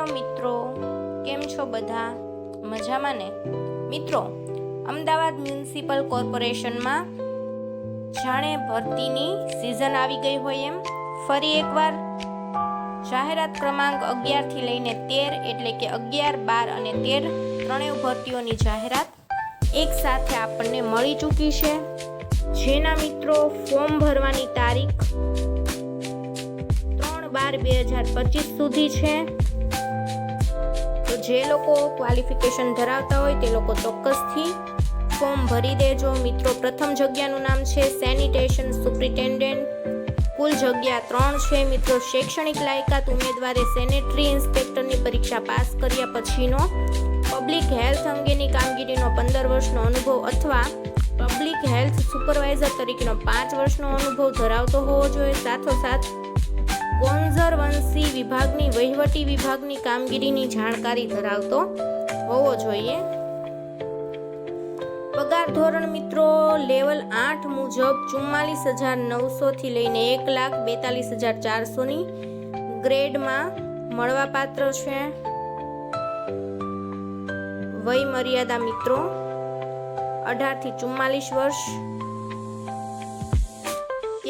Hello મિત્રો, કેમ છો બધા? મજામાં ને? મિત્રો, અમદાવાદ મ્યુનિસિપલ કોર્પોરેશનમાં જાણે ભરતીની સિઝન આવી ગઈ હોય એમ. ફરી એકવાર જાહેરાત ક્રમાંક અગિયારથી લઈને તેર એટલે કે અગિયાર, બાર અને તેર ત્રણેય ભરતીઓની જાહેરાત એક સાથે આપણને મળી ચૂકી છે. જેના મિત્રો, ફોર્મ ભરવાની તારીખ ત્રણ બાર બે હજાર પચીસ સુધી છે. જે લોકો ક્વોલિફિકેશન ધરાવતા હોય તે લોકો ચોક્કસથી ફોર્મ ભરી દેજો. મિત્રો, પ્રથમ જગ્યાનું નામ છે સેનિટેશન સુપ્રિન્ટેન્ડન્ટ કુલ જગ્યા ત્રણ છે. મિત્રો, શૈક્ષણિક લાયકાત, ઉમેદવારે સેનેટરી ઇન્સ્પેક્ટરની પરીક્ષા પાસ કર્યા પછીનો પબ્લિક હેલ્થ અંગેની કામગીરીનો પંદર વર્ષનો અનુભવ અથવા પબ્લિક હેલ્થ સુપરવાઇઝર તરીકેનો પાંચ વર્ષનો અનુભવ ધરાવતો હોવો જોઈએ. સાથોસાથ કોન્ઝર્વન્સી વિભાગની, વહીવટી વિભાગની કામગીરીની જાણકારી ધરાવતો હોવો જોઈએ. પગાર ધોરણ મિત્રો, લેવલ આઠ મુજબ ચુમ્માલીસ હજાર નવસોથી લઈને એક લાખ બેતાલીસ હજાર ચારસોની ગ્રેડમાં મળવાપાત્ર છે. વય મર્યાદા મિત્રો, અઢારથી ચુમ્માલીસ વર્ષ.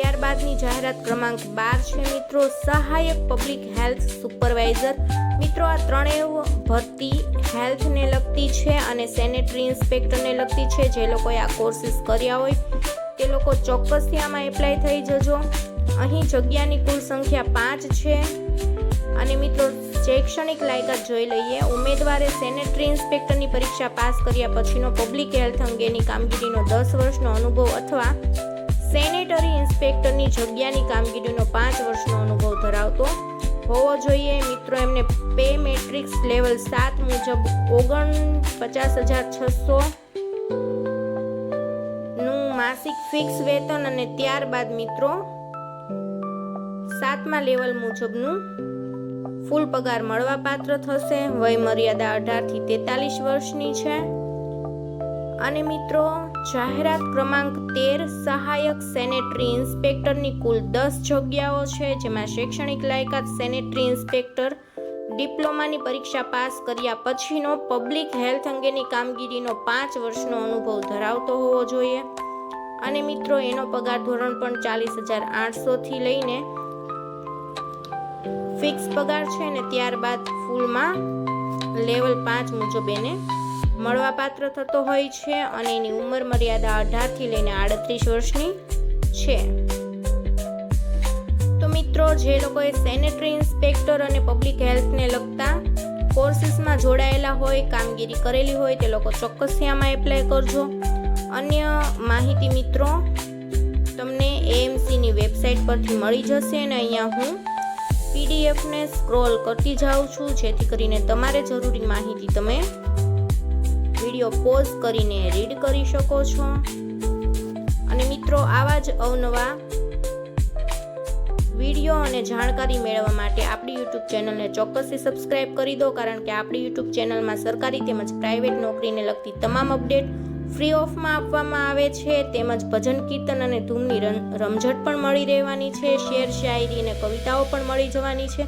ત્યારબાદની જાહેરાત ક્રમાંક બાર છે. મિત્રો, સહાયક પબ્લિક હેલ્થ સુપરવાઇઝર મિત્રો, આ ત્રણેય ભરતી હેલ્થને લગતી છે અને સેનેટરી ઇન્સ્પેક્ટરને લગતી છે. જે લોકોએ આ કોર્સીસ કર્યા હોય, તે લોકો ચોક્કસથી આમાં એપ્લાય થઈ જજો. અહીં જગ્યાની કુલ સંખ્યા પાંચ છે. અને મિત્રો, શૈક્ષણિક લાયકાત જોઈ લઈએ. ઉમેદવારે સેનેટરી ઇન્સ્પેક્ટરની પરીક્ષા પાસ કર્યા પછીનો પબ્લિક હેલ્થ અંગેની કામગીરીનો દસ વર્ષનો અનુભવ અથવા સેનેટરી ઇન્સ્પેક્ટરની જગ્યાની કામગીરીનો પાંચ વર્ષનો અનુભવ ધરાવતો હોવો જોઈએ. મિત્રો, એમને પે મેટ્રિક્સ લેવલ સાત મુજબ ઓગણ પચાસ હજાર છસો નું માસિક ફિક્સ વેતન અને ત્યારબાદ મિત્રો સાતમા લેવલ મુજબનું ફૂલ પગાર મળવાપાત્ર થશે. વય મર્યાદા અઢારથી તેતાલીસ વર્ષની છે. અને મિત્રો જાહેરાત ક્રમાંક તેર સહાયક સેનેટરી ઇન્સ્પેક્ટરની કુલ દસ જગ્યાઓ છે, જેમાં શૈક્ષણિક લાયકાત સેનેટરી ઇન્સ્પેક્ટર, ડિપ્લોમાની પરીક્ષા પાસ કર્યા પછીનો પબ્લિક હેલ્થ અંગેની કામગીરીનો પાંચ વર્ષનો અનુભવ ધરાવતો હોવો જોઈએ. અને મિત્રો, એનો પગાર ધોરણ પણ ચાલીસ હજાર આઠસોથી લઈને ફિક્સ પગાર છે ને, ત્યારબાદ ફૂલમાં લેવલ પાંચ મુજબ એને મળવાપાત્ર થતો હોય છે અને એની ઉંમર મર્યાદા અઢારથી લઈને આડત્રીસ વર્ષની છે. તો મિત્રો, જે લોકોએ સેનેટરી ઇન્સ્પેક્ટર અને પબ્લિક હેલ્થને લગતા કોર્સીસમાં જોડાયેલા હોય, કામગીરી કરેલી હોય, તે લોકો ચોક્કસથી આમાં એપ્લાય કરજો. અન્ય માહિતી મિત્રો, તમને એએમસીની વેબસાઇટ પરથી મળી જશે અને અહીંયા હું પીડીએફને સ્ક્રોલ કરતી જાઉં છું, જેથી કરીને તમારે જરૂરી માહિતી તમે વીડિયો પોઝ કરીને રીડ કરી શકો છો. અને મિત્રો, આવા જ અવનવા વીડિયો અને જાણકારી મેળવવા માટે આપણી યુટ્યુબ ચેનલને ચોક્કસથી સબસ્ક્રાઇબ કરી દો, કારણ કે આપણી યુટ્યુબ ચેનલમાં સરકારી તેમજ પ્રાઇવેટ નોકરીને લગતી તમામ અપડેટ ફ્રી ઓફમાં આપવામાં આવે છે. તેમજ ભજન, કીર્તન અને ધૂમની રમઝટ પણ મળી રહેવાની છે. શેર, શાયરી અને કવિતાઓ પણ મળી જવાની છે.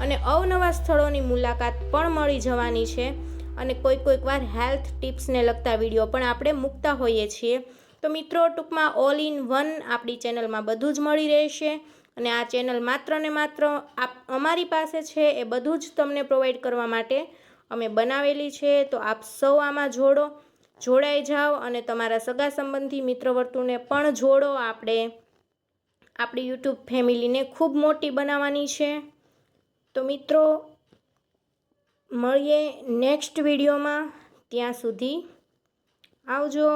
અને અવનવા સ્થળોની મુલાકાત પણ મળી જવાની છે. અને કોઈ કોઈક વાર હેલ્થ ટિપ્સને લગતા વીડિયો પણ આપણે મૂકતા હોઈએ છીએ. તો મિત્રો, ટૂંકમાં ઓલ ઇન વન આપણી ચેનલમાં બધું જ મળી રહેશે અને આ ચેનલ માત્ર ને માત્ર આપ, અમારી પાસે છે એ બધું જ તમને પ્રોવાઈડ કરવા માટે અમે બનાવેલી છે. તો આપ સૌ આમાં જોડો, જોડાઈ જાઓ અને તમારા સગા સંબંધી મિત્ર વર્તુળને પણ જોડો. આપણે આપણી યુટ્યુબ ફેમિલીને ખૂબ મોટી બનાવવાની છે. તો મિત્રો મળીએ નેક્સ્ટ વિડીયોમાં. ત્યાં સુધી આવજો.